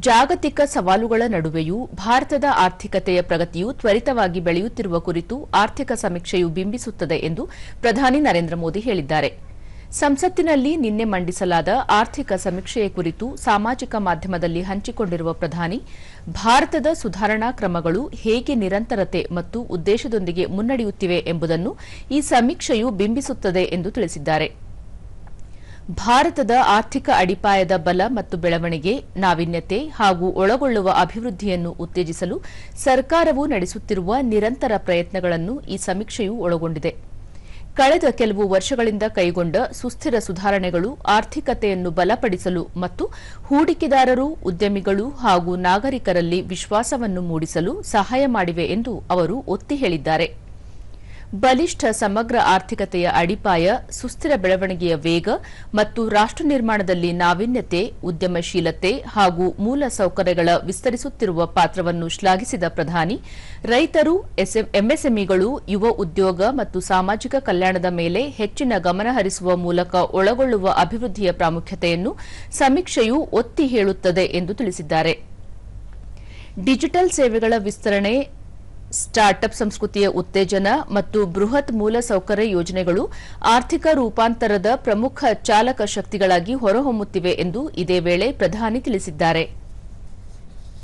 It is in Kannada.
ಜಾಗತಿಕ ಸವಾಲುಗಳ ನಡುವೆಯೂ ಭಾರತದ ಆರ್ಥಿಕತೆಯ ಪ್ರಗತಿಯು ತ್ವರಿತವಾಗಿ ಬೆಳೆಯುತ್ತಿರುವ ಕುರಿತು ಆರ್ಥಿಕ ಸಮೀಕ್ಷೆಯು ಬಿಂಬಿಸುತ್ತದೆ ಎಂದು ಪ್ರಧಾನಿ ನರೇಂದ್ರ ಮೋದಿ ಹೇಳಿದ್ದಾರೆ. ಸಂಸತ್ತಿನಲ್ಲಿ ನಿನ್ನೆ ಮಂಡಿಸಲಾದ ಆರ್ಥಿಕ ಸಮೀಕ್ಷೆಯ ಕುರಿತು ಸಾಮಾಜಿಕ ಮಾಧ್ಯಮದಲ್ಲಿ ಹಂಚಿಕೊಂಡಿರುವ ಪ್ರಧಾನಿ, ಭಾರತದ ಸುಧಾರಣಾ ಕ್ರಮಗಳು ಹೇಗೆ ನಿರಂತರತೆ ಮತ್ತು ಉದ್ದೇಶದೊಂದಿಗೆ ಮುನ್ನಡೆಯುತ್ತಿವೆ ಎಂಬುದನ್ನು ಈ ಸಮೀಕ್ಷೆಯು ಬಿಂಬಿಸುತ್ತದೆ ಎಂದು ತಿಳಿಸಿದ್ದಾರೆ. ಭಾರತದ ಆರ್ಥಿಕ ಅಡಿಪಾಯದ ಬಲ ಮತ್ತು ಬೆಳವಣಿಗೆ, ನಾವಿನ್ಯತೆ ಹಾಗೂ ಒಳಗೊಳ್ಳುವ ಅಭಿವೃದ್ಧಿಯನ್ನು ಉತ್ತೇಜಿಸಲು ಸರ್ಕಾರವು ನಡೆಸುತ್ತಿರುವ ನಿರಂತರ ಪ್ರಯತ್ನಗಳನ್ನು ಈ ಸಮೀಕ್ಷೆಯು ಒಳಗೊಂಡಿದೆ. ಕಳೆದ ಕೆಲವು ವರ್ಷಗಳಿಂದ ಕೈಗೊಂಡ ಸುಸ್ಥಿರ ಸುಧಾರಣೆಗಳು ಆರ್ಥಿಕತೆಯನ್ನು ಬಲಪಡಿಸಲು ಮತ್ತು ಹೂಡಿಕೆದಾರರು, ಉದ್ಯಮಿಗಳು ಹಾಗೂ ನಾಗರಿಕರಲ್ಲಿ ವಿಶ್ವಾಸವನ್ನು ಮೂಡಿಸಲು ಸಹಾಯ ಮಾಡಿವೆ ಎಂದು ಅವರು ಒತ್ತಿ ಹೇಳಿದ್ದಾರೆ. ಬಲಿಷ್ಠ ಸಮಗ್ರ ಆರ್ಥಿಕತೆಯ ಅಡಿಪಾಯ, ಸುಸ್ಥಿರ ಬೆಳವಣಿಗೆಯ ವೇಗ ಮತ್ತು ರಾಷ್ಟ ನಿರ್ಮಾಣದಲ್ಲಿ ನಾವೀನ್ಯತೆ, ಉದ್ಯಮಶೀಲತೆ ಹಾಗೂ ಮೂಲ ಸೌಕರ್ಯಗಳ ವಿಸ್ತರಿಸುತ್ತಿರುವ ಪಾತ್ರವನ್ನು ಶ್ಲಾಘಿಸಿದ ಪ್ರಧಾನಿ, ರೈತರು ಎಂಎಸ್ಎಂಇಗಳು, ಯುವ ಉದ್ಯೋಗ ಮತ್ತು ಸಾಮಾಜಿಕ ಕಲ್ಯಾಣದ ಮೇಲೆ ಹೆಚ್ಚಿನ ಗಮನಹರಿಸುವ ಮೂಲಕ ಒಳಗೊಳ್ಳುವ ಅಭಿವೃದ್ಧಿಯ ಪ್ರಾಮುಖ್ಯತೆಯನ್ನು ಸಮೀಕ್ಷೆಯು ಒತ್ತಿ ಹೇಳುತ್ತದೆ ಎಂದು ತಿಳಿಸಿದ್ದಾರೆ. ಡಿಜಿಟಲ್ ಸೇವೆಗಳ ವಿಸ್ತರಣೆ ಸ್ಟಾರ್ಟ್ಅಪ್ ಸಂಸ್ಕೃತಿಯ ಉತ್ತೇಜನ ಮತ್ತು ಬೃಹತ್ ಮೂಲಸೌಕರ್ಯ ಯೋಜನೆಗಳು ಆರ್ಥಿಕ ರೂಪಾಂತರದ ಪ್ರಮುಖ ಚಾಲಕ ಶಕ್ತಿಗಳಾಗಿ ಹೊರಹೊಮ್ಮುತ್ತಿವೆ ಎಂದು ಇದೇ ವೇಳೆ ಪ್ರಧಾನಿ ತಿಳಿಸಿದ್ದಾರೆ.